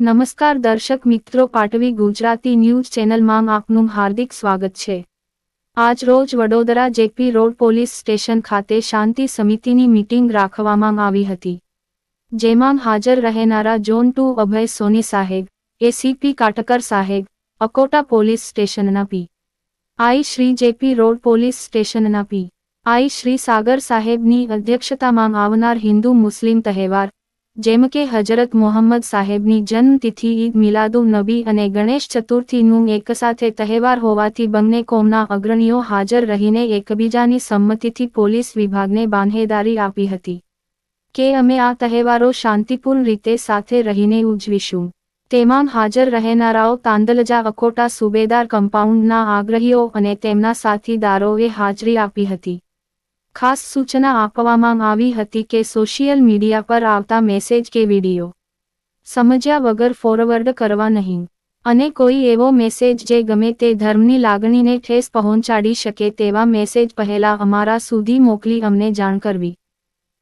નમસ્કાર દર્શક મિત્રો, પાટવી ગુજરાતી ન્યૂઝ ચેનલમાં આપનું હાર્દિક સ્વાગત છે. આજ રોજ Vadodara JP road police station ખાતે શાંતિ સમિતિની મીટિંગ રાખવામાં આવી હતી. જેમાં હાજર રહેનારા ઝોન ટુ અભય સોની સાહેબ, એસીપી કાટકર સાહેબ, અકોટા પોલીસ સ્ટેશનના P. I. Shri JP road police સ્ટેશનના પી. આઈ. શ્રી સાગર સાહેબની અધ્યક્ષતામાં આવનાર હિન્દુ મુસ્લિમ તહેવાર જેમ કે હજરત મોહમ્મદ સાહેબની જન્મતિથિ ઈદ મિલાદુ નબી અને ગણેશ ચતુર્થીનું એકસાથે તહેવાર હોવાથી બંને કોમના અગ્રણીઓ હાજર રહીને એકબીજાની સંમતિથી પોલીસ વિભાગને બાંહેદારી આપી હતી. કે અમે આ તહેવારો શાંતિપૂર્ણ રીતે સાથે રહીને ઉજવીશું. તેમાં હાજર રહેનારાઓ તાંદલજા અકોટા સુબેદાર કમ્પાઉન્ડના આગ્રહીઓ અને તેમના સાથીદારોએ હાજરી આપી હતી. ખાસ સૂચના આપવામાં આવી હતી કે સોશિયલ મીડિયા પર આવતા મેસેજ કે વીડિયો સમજ્યા વગર ફોરવર્ડ કરવા નહીં. અને કોઈ એવો મેસેજ જે ગમે તે ધર્મની લાગણીને ઠેસ પહોંચાડી શકે તેવા મેસેજ પહેલા અમારા સુધી મોકલી અમને જાણ કરવી.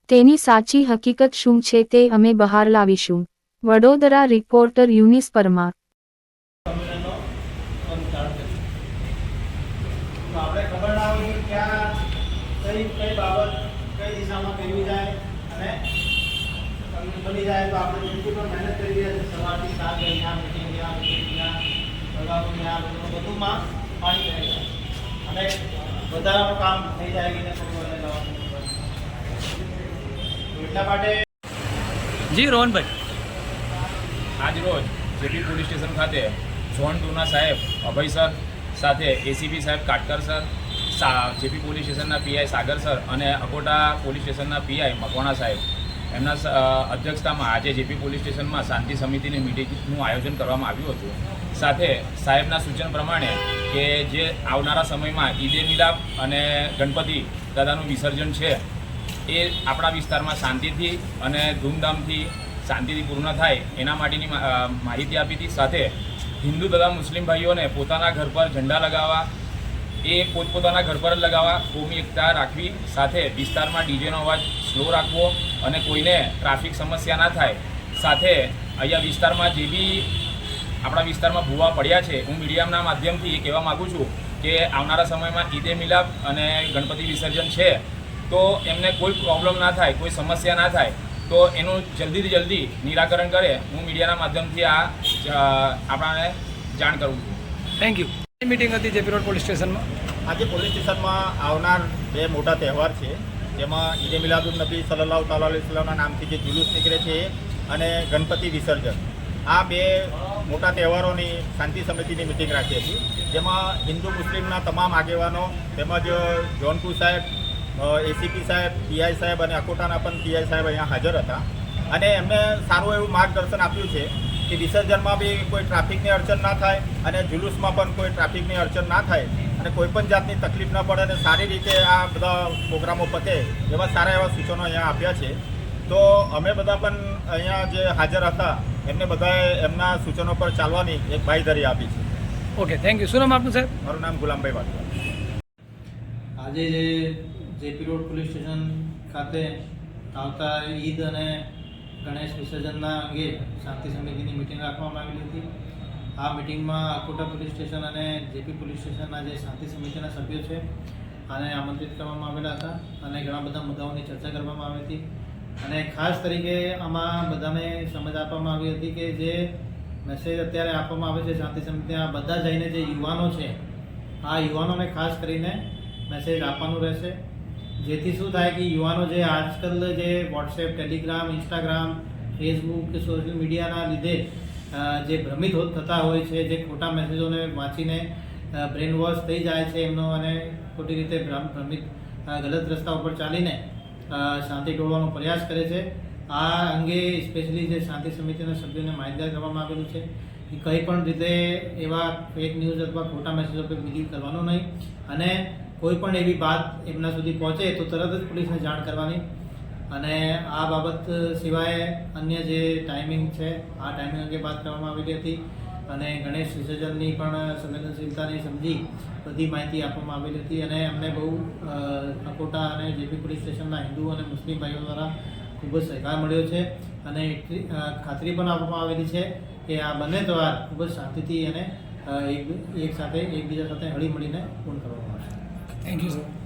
તેની સાચી હકીકત શું છે તે અમે બહાર લાવીશું. વડોદરા રિપોર્ટર યુનિસ પરમાર સંમેલનનો સંચાલન કર્યું. તો આપણે ખબર ના હોય કે ક્યાં કઈ કઈ બાબત કઈ દિશામાં કરવી જાય અને બની જાય તો આપણે જેટલી પણ મહેનત કરી રહ્યા છે સવારથી સાત ત્યાં મીટિંગ ત્યાં મીટિંગ ત્યાં ત્યાં બધું બધુંમાં પાણી થઈ જાય. અને વધારાનું કામ થઈ જાય કે એને એટલા માટે જી રોહનભાઈ. આજ રોજ જેપી પોલીસ સ્ટેશન ખાતે ઝોન ટુના સાહેબ અભય સર સાથે એસીપી સાહેબ કાટકર સર જેપી પોલીસ સ્ટેશનના પીઆઈ સાગર સર અને અકોટા પોલીસ સ્ટેશનના પીઆઈ મકવાણા સાહેબ. એમના અધ્યક્ષતામાં આજે જેપી પોલીસ સ્ટેશનમાં શાંતિ સમિતિની મિટિંગનું આયોજન કરવામાં આવ્યું હતું. સાથે સાહેબના સૂચન પ્રમાણે કે જે આવનારા સમયમાં ઈદે મિલાપ અને ગણપતિ દાદાનું વિસર્જન છે, એ આપણા વિસ્તારમાં શાંતિથી અને ધૂમધામથી શાંતિથી પૂર્ણ થાય એના માટેની માહિતી આપી હતી. સાથે હિન્દુ તથા મુસ્લિમ ભાઈઓને પોતાના ઘર પર ઝંડા લગાવવા એ પોતપોતાના ઘર પર જ લગાવવા કોમી એકતા રાખવી, સાથે વિસ્તારમાં ડીજેનો અવાજ સ્લો રાખવો અને કોઈને ટ્રાફિક સમસ્યા ના થાય. સાથે અહીંયા વિસ્તારમાં જે બી આપણા વિસ્તારમાં ભૂવા પડ્યા છે, હું મીડિયાના માધ્યમથી એ કહેવા માગું છું કે આવનારા સમયમાં ઈદે મિલાપ અને ગણપતિ વિસર્જન છે, તો એમને કોઈ પ્રોબ્લેમ ના થાય, કોઈ સમસ્યા ના થાય, તો એનું જલ્દીથી જલ્દી નિરાકરણ કરે. હું મીડિયાના માધ્યમથી આ આપણાને જાણ કરું છું. થેન્ક યુ મીટિંગ હતી જેપી રોડ પોલીસ સ્ટેશનમાં આજે પોલીસ સ્ટેશનમાં આવનાર બે મોટા તહેવાર છે, જેમાં ઈદે મિલાદુલ નબી સલ્લાહ તાલા ઇસ્લામના નામથી જે જુલુસ નીકળે છે અને ગણપતિ વિસર્જન. આ બે મોટા તહેવારોની શાંતિ સમિતિની મિટિંગ રાખી હતી, જેમાં હિન્દુ મુસ્લિમના તમામ આગેવાનો તેમજ જોનપુર સાહેબ એસીપી સાહેબ પીઆઈ સાહેબ અને અકોટાના પણ પીઆઈ સાહેબ અહીંયા હાજર હતા. અને એમને સારું એવું માર્ગદર્શન આપ્યું છે કે વિસર્જનમાં બી કોઈ ટ્રાફિકની અડચણ ના થાય અને જુલુસમાં પણ કોઈ ટ્રાફિકની અડચણ ના થાય અને કોઈ પણ જાતની તકલીફ ન પડે અને સારી રીતે આ બધા પ્રોગ્રામો પતે એવા સારા એવા સૂચનો અહીંયા આપ્યા છે. તો અમે બધા પણ અહીંયા જે હાજર હતા એમને બધાએ એમના સૂચનો પર ચાલવાની એક ભાઈધરી આપી છે. ઓકે થેન્ક યુ શું નામ આપનું સાહેબ? મારું નામ ગુલામભાઈ વાટવા આજે જે જેપી રોડ પોલીસ સ્ટેશન ખાતે આવતા ઈદ અને ગણેશ વિસર્જનના અંગે શાંતિ સમિતિની મિટિંગ રાખવામાં આવેલી હતી. આ મિટિંગમાં અકોટા પોલીસ સ્ટેશન અને જેપી પોલીસ સ્ટેશનના જે શાંતિ સમિતિના સભ્યો છે, આને આમંત્રિત કરવામાં આવેલા હતા અને ઘણા બધા મુદ્દાઓની ચર્ચા કરવામાં આવી હતી. અને ખાસ તરીકે આમાં બધાને સમજ આપવામાં આવી હતી કે જે મેસેજ અત્યારે આપવામાં આવે છે શાંતિ સમિતિના બધા જઈને જે યુવાનો છે, આ યુવાનોને ખાસ કરીને મેસેજ આપવાનું રહેશે. જેથી શું થાય કે યુવાનો જે આજકાલ જે વોટ્સએપ ટેલિગ્રામ ઇન્સ્ટાગ્રામ ફેસબુક કે સોશિયલ મીડિયાના લીધે જે ભ્રમિત થતા હોય છે, જે ખોટા મેસેજોને વાંચીને બ્રેન વોશ થઈ જાય છે એમનો અને ખોટી રીતે ભ્રમ- ભ્રમિત ગલત રસ્તા ઉપર ચાલીને શાંતિ ટોળવાનો પ્રયાસ કરે છે. આ અંગે સ્પેશિયલી જે શાંતિ સમિતિના સભ્યોને માહિતગાર કરવામાં આવેલું છે કે કંઈ પણ રીતે એવા ફેક ન્યૂઝ અથવા ખોટા મેસેજો પર બિલીવ કરવાનો નહીં. અને કોઈ પણ એવી વાત એમના સુધી પહોંચે તો તરત જ પોલીસને જાણ કરવાની. અને આ બાબત સિવાય અન્ય જે ટાઈમિંગ છે, આ ટાઈમિંગ અંગે વાત કરવામાં આવેલી હતી. અને ગણેશ વિસર્જનની પણ સંવેદનશીલતાની સમજી બધી માહિતી આપવામાં આવેલી હતી. અને અમને બહુ નકોટા અને જેપી પોલીસ સ્ટેશનના હિન્દુ અને મુસ્લિમ ભાઈઓ દ્વારા ખૂબ જ સહકાર મળ્યો છે. અને ખાતરી પણ આપવામાં આવેલી છે કે આ બંને તહેવાર ખૂબ જ શાંતિથી અને એક સાથે, એકબીજા સાથે હળી મળીને પૂર્ણ કરવામાં આવશે. Thank you sir